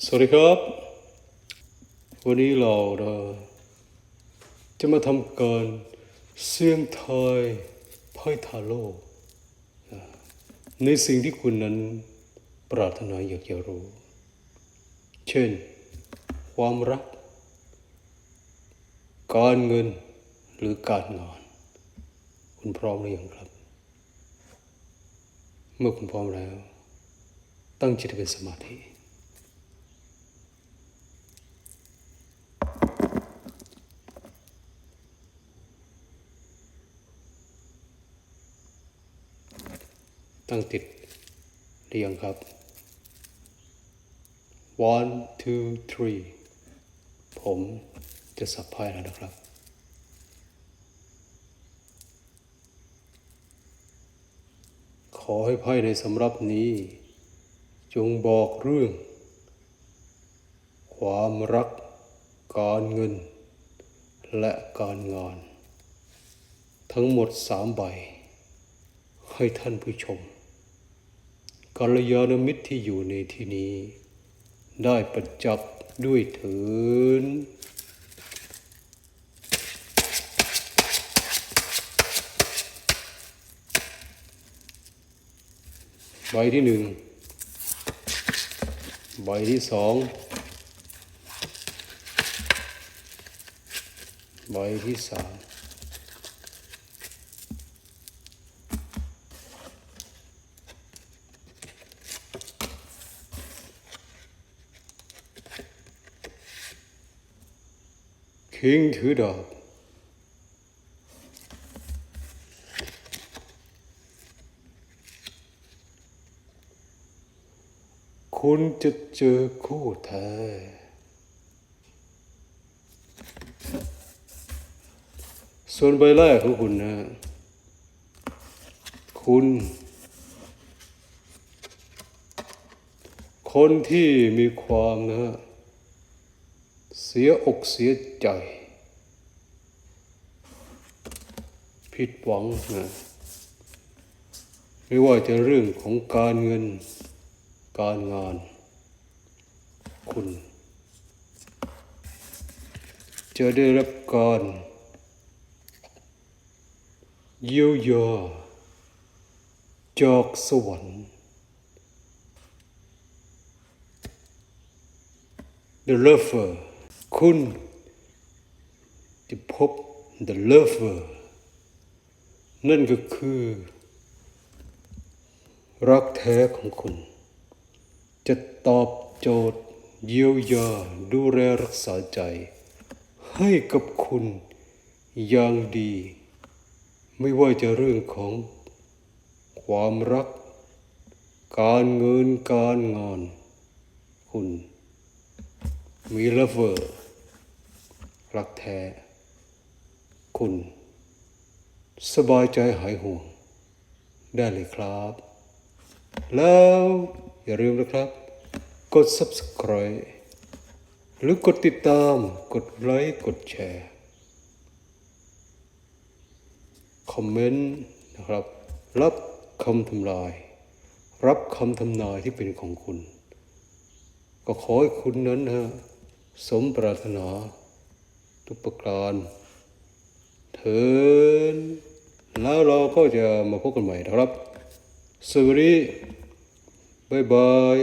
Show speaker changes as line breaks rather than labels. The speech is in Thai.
สวัสดีครับ วันนี้เราจะมาทำการเสี่ยงทายไพ่ทาโร่ในสิ่งที่คุณนั้นปรารถนาอยากจะรู้ เช่น ความรัก การเงินหรือการงาน คุณพร้อมหรือยังครับ เมื่อคุณพร้อมแล้ว ตั้งจิตให้เป็นสมาธิ ตั้งติดหรือยังครับ one two three ผมจะสับไพ่แล้วนะครับ ขอให้ไพ่ในสำรับนี้ จงบอกเรื่อง ความรัก การเงิน และการงาน ทั้งหมดสามใบ ให้ท่านผู้ชม กัลยาณมิตรที่อยู่ในที่นี้ ได้ประจักษ์ด้วยเถินใบที่หนึ่งใบที่สองใบที่สาม คิงถือดาบคุณจะเจอคู่แท้ส่วนใบแรกของคุณนะ คุณ คนที่มีความนะ เสียอกเสียใจ ผิดหวังนะไม่ว่าจะเรื่องของการเงินการงาน คุณ จะได้รับการเยียวยาจากสวรรค์ The Lover คุณจะพบ The Lover นั่นก็คือ รักแท้ของคุณ จะตอบโจทย์เยียวยาดูแลรักษาใจ ให้กับคุณอย่างดี ไม่ว่าจะเรื่องของ ความรัก การเงินการงาน คุณมีเลเวอร์ รักแท้ คุณ สบายใจหายห่วง ได้เลยครับ แล้วอย่าลืมนะครับ กด subscribe หรือกดติดตามกดไลค์กดแชร์คอมเมนต์นะครับ รับคำทำลาย รับคำทำนายที่เป็นของคุณ ก็ขอให้คุณนั้นฮะสมปรารถนา ทุกประการเถินแล้วเราก็จะมาพบกันใหม่นะครับ สวัสดี บ๊ายบาย